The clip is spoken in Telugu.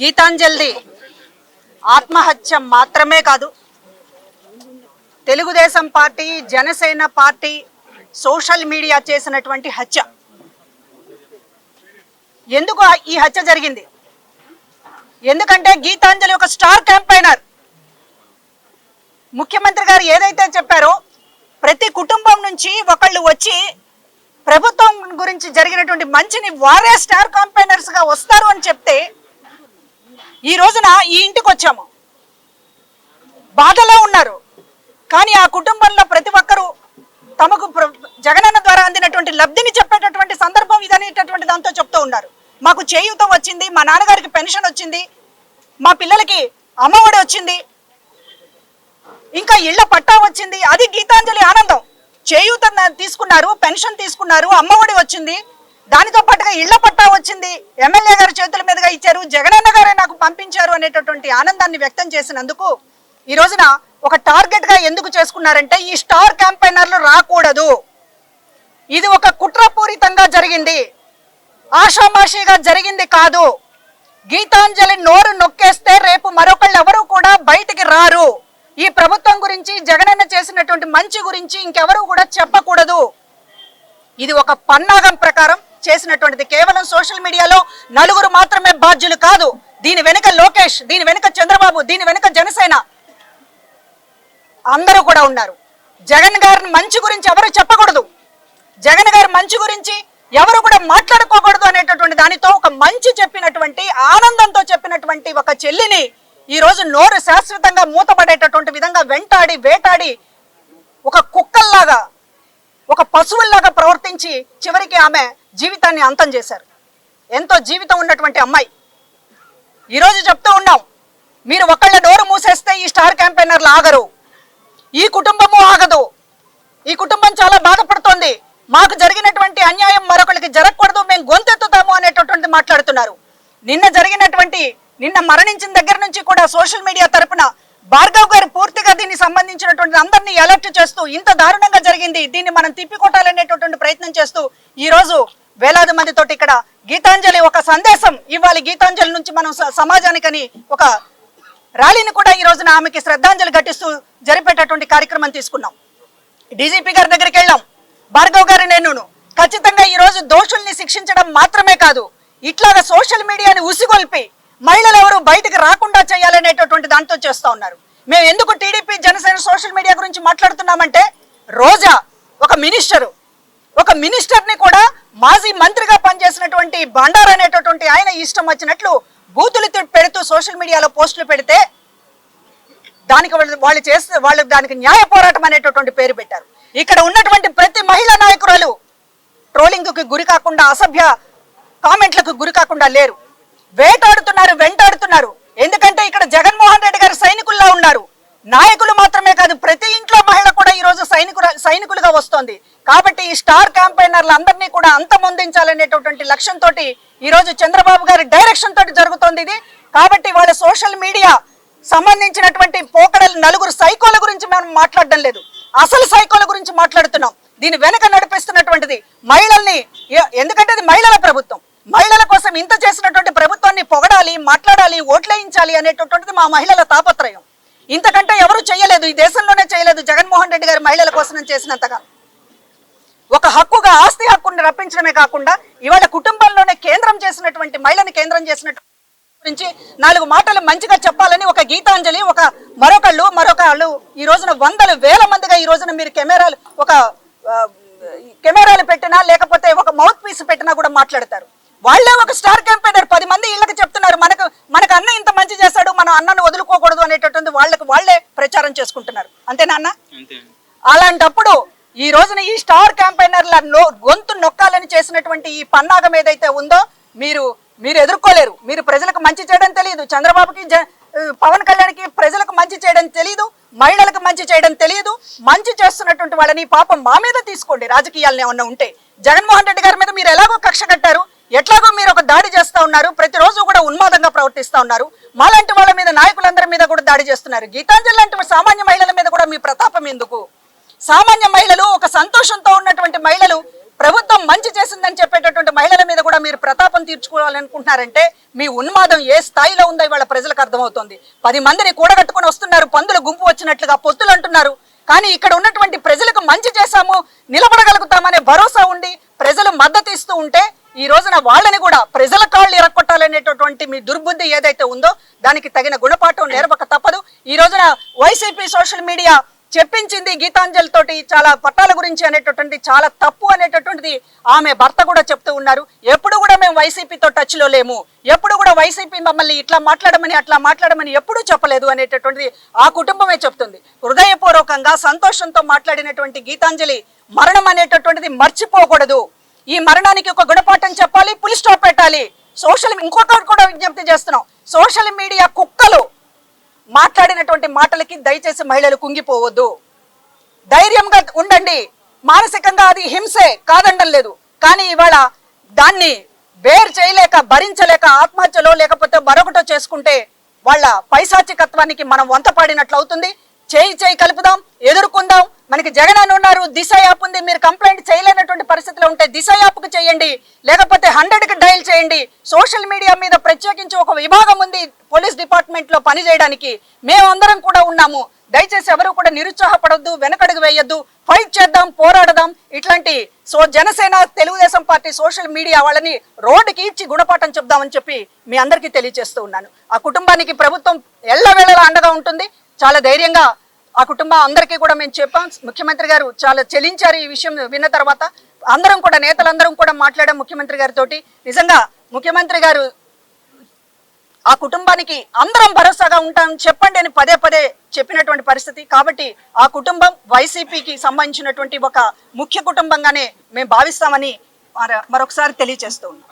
గీతాంజలిది ఆత్మహత్య మాత్రమే కాదు. Telugu Desam party Janasena party social media చేసినటువంటి హత్య. ఎందుకు ఈ హత్య జరిగింది? ఎందుకంటే గీతాంజలి ఒక స్టార్ క్యాంపైనర్ ముఖ్యమంత్రి గారు ఏదైతే చెప్పారో ప్రతి కుటుంబం నుంచి ఒకళ్ళు వచ్చి ప్రభుత్వం గురించి జరిగినటువంటి మంచిని వారే స్టార్ క్యాంపైనర్స్గా వస్తారు అని చెప్తే ఈ రోజున ఈ ఇంటికి వచ్చాము. బాధలో ఉన్నారు. కానీ ఆ కుటుంబంలో ప్రతి ఒక్కరూ తమకు ప్ర- జగనన్న ద్వారా అందినటువంటి లబ్ధిని చెప్పేటటువంటి సందర్భం ఇదనేటటువంటి దాంతో చెప్తూ ఉన్నారు. మాకు చేయూతం వచ్చింది మా నాన్నగారికి పెన్షన్ వచ్చింది మా పిల్లలకి అమ్మఒడి వచ్చింది ఇంకా ఇళ్ళ పట్టా వచ్చింది అది గీతాంజలి ఆనందం. చేయూత తీసుకున్నారు పెన్షన్ తీసుకున్నారు అమ్మఒడి వచ్చింది. దానితో పాటుగా ఇళ్ళ పట్టా వచ్చింది. ఎమ్మెల్యే గారి చేతుల మీదుగా ఇచ్చారు. జగనన్న గారే నాకు పంపించారు అనేటటువంటి ఆనందాన్ని వ్యక్తం చేసినందుకు ఈ రోజున ఒక టార్గెట్గా ఎందుకు చేసుకున్నారంటే ఈ స్టార్ క్యాంపైనర్లు రాకూడదు. ఇది ఒక కుట్రపూరితంగా జరిగింది. ఆషామాషిగా జరిగింది కాదు. గీతాంజలి నోరు నొక్కేస్తే రేపు మరొకళ్ళు ఎవరూ కూడా బయటికి రారు. ఈ ప్రభుత్వం గురించి జగనన్న చేసినటువంటి మంచి గురించి ఇంకెవరూ కూడా చెప్పకూడదు. ఇది ఒక పన్నాగం ప్రకారం చేసినటువంటిది కేవలం సోషల్ మీడియాలో నలుగురు మాత్రమే బాధ్యులు కాదు. దీని వెనుక లోకేష్ దీని వెనుక చంద్రబాబు దీని వెనుక జనసేన అందరూ కూడా ఉన్నారు. జగన్ గారిని మంచి గురించి ఎవరు చెప్పకూడదు. జగన్ గారి మంచి గురించి ఎవరు కూడా మాట్లాడుకోకూడదు అనేటటువంటి దానితో ఒక మంచి చెప్పినటువంటి ఆనందంతో చెప్పినటువంటి ఒక చెల్లిని ఈ రోజు నోరు శాశ్వతంగా మూతపడేటటువంటి విధంగా వెంటాడి వేటాడి ఒక కుక్కల్లాగా ఒక పశువుల్లాగా ప్రవర్తించి చివరికి ఆమె జీవితాన్ని అంతం చేశారు. ఎంతో జీవితం ఉన్నటువంటి అమ్మాయి. ఈరోజు చెప్తూ ఉన్నాం మీరు ఒకళ్ళ డోరు మూసేస్తే ఈ స్టార్ క్యాంపెయినర్లు ఆగరు. ఈ కుటుంబము ఆగదు. ఈ కుటుంబం చాలా బాధపడుతోంది. మాకు జరిగినటువంటి అన్యాయం మరొకరికి జరగకూడదు మేము గొంతెత్తుతాము అనేటటువంటి మాట్లాడుతున్నారు. నిన్న జరిగినటువంటి నిన్న మరణించిన దగ్గర నుంచి కూడా సోషల్ మీడియా తరపున భార్గవ్ గారు పూర్తిగా దీనికి సంబంధించినటువంటి అందరినీ అలర్ట్ చేస్తూ ఇంత దారుణంగా జరిగింది దీన్ని మనం తిప్పికొట్టాలనేటటువంటి ప్రయత్నం చేస్తూ ఈ రోజు వేలాది మందితో ఇక్కడ గీతాంజలి ఒక సందేశం ఇవ్వాలి. గీతాంజలి నుంచి మనం సమాజానికని ఒక ర్యాలీని కూడా ఈ రోజున ఆమెకి శ్రద్ధాంజలి ఘటిస్తూ జరిపేటటువంటి కార్యక్రమం తీసుకున్నాం. డీజీపీ గారి దగ్గరికి వెళ్ళాం. భార్గవ్ గారు నేను ఖచ్చితంగా ఈ రోజు దోషుల్ని శిక్షించడం మాత్రమే కాదు ఇట్లాగ సోషల్ మీడియాని ఉసిగొల్పి మహిళలు ఎవరు బయటకు రాకుండా చేయాలనేటటువంటి దాంతో చేస్తూ ఉన్నారు. మేము ఎందుకు టీడీపీ జనసేన సోషల్ మీడియా గురించి మాట్లాడుతున్నామంటే రోజా ఒక మినిస్టరు ఒక మినిస్టర్ని కూడా మాజీ మంత్రిగా పనిచేసినటువంటి బండార్ అనేటటువంటి ఆయన ఇష్టం వచ్చినట్లు బూతులు పెడుతూ సోషల్ మీడియాలో పోస్టులు పెడితే దానికి వాళ్ళు వాళ్ళు చేస్తే వాళ్ళు దానికి న్యాయ పోరాటం అనేటటువంటి పేరు పెట్టారు. ఇక్కడ ఉన్నటువంటి ప్రతి మహిళా నాయకురాలు ట్రోలింగ్కి గురి కాకుండా అసభ్య కామెంట్లకు గురి కాకుండా లేరు. వేటాడుతున్నారు వెంటాడుతున్నారు. ఎందుకంటే ఇక్కడ జగన్మోహన్ రెడ్డి గారు సైనికుల్లా ఉన్నారు. నాయకులు మాత్రమే కాదు ప్రతి ఇంట్లో సైనికుడు సైనికులుగా వస్తోంది. కాబట్టి ఈ స్టార్ క్యాంపైనర్లు అందరినీ కూడా అంతమొందించాలనేటటువంటి లక్ష్యంతో ఈ రోజు చంద్రబాబు గారి డైరెక్షన్ తోటి జరుగుతోంది ఇది. కాబట్టి వాళ్ళ సోషల్ మీడియా సంబంధించినటువంటి పోకడలు నలుగురు సైకోల గురించి మనం మాట్లాడడం లేదు. అసలు సైకోల గురించి మాట్లాడుతున్నాం. దీని వెనక నడిపిస్తున్నటువంటిది మహిళల్ని ఎందుకంటే అది మహిళల ప్రభుత్వం. మహిళల కోసం ఇంత చేసినటువంటి ప్రభుత్వాన్ని పొగడాలి మాట్లాడాలి ఓట్లేయించాలి అనేటటువంటిది మా మహిళల తాపత్రయం. ఇంతకంటే ఎవరు చేయలేదు ఈ దేశంలోనే చేయలేదు జగన్మోహన్ రెడ్డి గారు మహిళల కోసం చేసినంతగా. ఒక హక్కుగా ఆస్తి హక్కుని రప్పించడమే కాకుండా ఇవాళ కుటుంబంలోనే కేంద్రం చేసినటువంటి మహిళని కేంద్రం చేసినటువంటి గురించి నాలుగు మాటలు మంచిగా చెప్పాలని ఒక గీతాంజలి ఒక మరొకళ్ళు మరొకళ్ళు ఈ రోజున వందల వేల మందిగా ఈ రోజున మీరు కెమెరాలు ఒక కెమెరాలు పెట్టినా లేకపోతే ఒక మౌత్ పీస్ పెట్టినా కూడా మాట్లాడతారు. వాళ్ళే ఒక స్టార్ క్యాంపెయినర్? పది మంది ఇళ్ళకి చెప్తున్నారు మనకు మనకు అన్న ఇంత మంచి చేస్తాడు మనం అన్నను వదులుకోకూడదు అనేటటువంటి వాళ్ళకి వాళ్ళే ప్రచారం చేసుకుంటున్నారు. అంతేనా అన్న? అలాంటప్పుడు ఈ రోజున ఈ స్టార్ క్యాంపైనర్ల నో గొంతు నొక్కాలని చేసినటువంటి ఈ పన్నాగం ఏదైతే ఉందో మీరు మీరు ఎదుర్కోలేరు. మీరు ప్రజలకు మంచి చేయడం తెలియదు. చంద్రబాబుకి పవన్ కళ్యాణ్కి ప్రజలకు మంచి చేయడం తెలియదు. మహిళలకు మంచి చేయడం తెలియదు. మంచి చేస్తున్నటువంటి వాళ్ళని పాపం మా మీద తీసుకోండి. రాజకీయాలను ఏమన్నా ఉంటే. జగన్మోహన్ రెడ్డి గారి మీద మీరు ఎలాగో కక్ష కట్టారు. ఎట్లాగో మీరు ఒక దాడి చేస్తా ఉన్నారు ప్రతిరోజు కూడా ఉన్మాదంగా ప్రవర్తిస్తూ ఉన్నారు. మాలాంటి వాళ్ళ మీద నాయకులందరి మీద కూడా దాడి చేస్తున్నారు. గీతాంజలి లాంటి సామాన్య మహిళల మీద కూడా మీ ప్రతాపం ఎందుకు? సామాన్య మహిళలు ఒక సంతోషంతో ఉన్నటువంటి మహిళలు ప్రభుత్వం మంచి చేసిందని చెప్పేటటువంటి మహిళల మీద కూడా మీరు ప్రతాపం తీర్చుకోవాలనుకుంటున్నారంటే మీ ఉన్మాదం ఏ స్థాయిలో ఉందో ఇవాళ ప్రజలకు అర్థమవుతుంది. పది మందిని కూడగట్టుకొని వస్తున్నారు పందుల గుంపు వచ్చినట్లుగా పొత్తులు అంటున్నారు. కానీ ఇక్కడ ఉన్నటువంటి ప్రజలకు మంచి చేశాము నిలబడగలుగుతామనే భరోసా ఉండి ప్రజలు మద్దతు ఇస్తూ ఉంటే ఈ రోజున వాళ్ళని కూడా ప్రజల కాళ్ళు ఎరక్కొట్టాలనేటటువంటి మీ దుర్బుద్ధి ఏదైతే ఉందో దానికి తగిన గుణపాఠం నేర్పక తప్పదు. ఈ రోజున వైసీపీ సోషల్ మీడియా చెప్పించింది గీతాంజలి తోటి చాలా పట్టాల గురించి అనేటటువంటి చాలా తప్పు అనేటటువంటిది ఆమె భర్త కూడా చెప్తూ ఉన్నారు. ఎప్పుడు కూడా మేము వైసీపీతో టచ్లో లేము. ఎప్పుడు కూడా వైసీపీ మమ్మల్ని ఇట్లా మాట్లాడమని అట్లా మాట్లాడమని ఎప్పుడూ చెప్పలేదు అనేటటువంటిది ఆ కుటుంబమే చెప్తుంది. హృదయపూర్వకంగా సంతోషంతో మాట్లాడినటువంటి గీతాంజలి మరణం అనేటటువంటిది మర్చిపోకూడదు. ఈ మరణానికి ఒక గుణపాఠం చెప్పాలి పులి స్టాప్ పెట్టాలి. సోషల్ ఇంకొకటి కూడా విజ్ఞప్తి చేస్తున్నాం. సోషల్ మీడియా కుక్కలు మాట్లాడినటువంటి మాటలకి దయచేసి మహిళలు కుంగిపోవద్దు. ధైర్యంగా ఉండండి. మానసికంగా అది హింసే కాదండం లేదు. కానీ ఇవాళ దాన్ని వేరు చేయలేక భరించలేక ఆత్మహత్యలో లేకపోతే మరొకటో చేసుకుంటే వాళ్ళ పైశాచికత్వానికి మనం వంత పాడినట్లు అవుతుంది చేయి చేయి కలుపుదాం ఎదుర్కొందాం. మనకి జగన్ అని ఉన్నారు దిశ యాప్ ఉంది మీరు కంప్లైంట్ చేయలేనటువంటి పరిస్థితిలో ఉంటే దిశ యాప్కు చేయండి లేకపోతే హండ్రెడ్కి డయల్ చేయండి. సోషల్ మీడియా మీద ప్రత్యేకించి ఒక విభాగం ఉంది పోలీస్ డిపార్ట్మెంట్లో పనిచేయడానికి. పని చేయడానికి మేమందరం కూడా ఉన్నాము. దయచేసి ఎవరు కూడా నిరుత్సాహపడద్దు వెనకడుగు వేయొద్దు ఫైట్ చేద్దాం పోరాడదాం. ఇట్లాంటి so Janasena Telugu Desam party social media వాళ్ళని రోడ్డుకి ఇచ్చి గుణపాఠం చెప్దామని చెప్పి మీ అందరికీ తెలియజేస్తూ ఉన్నాను. ఆ కుటుంబానికి ప్రభుత్వం ఎల్లవేళలా అండగా ఉంటుంది. చాలా ధైర్యంగా ఆ కుటుంబం అందరికీ కూడా మేము చెప్పాం. ముఖ్యమంత్రి గారు చాలా చెలించారు ఈ విషయం విన్న తర్వాత అందరం కూడా నేతలందరం కూడా మాట్లాడాం ముఖ్యమంత్రి గారితో నిజంగా ముఖ్యమంత్రి గారు ఆ కుటుంబానికి అందరం భరోసాగా ఉంటాం చెప్పండి అని పదే పదే చెప్పినటువంటి పరిస్థితి. కాబట్టి ఆ కుటుంబం వైసీపీకి సంబంధించినటువంటి ఒక ముఖ్య కుటుంబంగానే మేము భావిస్తామని మరొకసారి తెలియజేస్తూ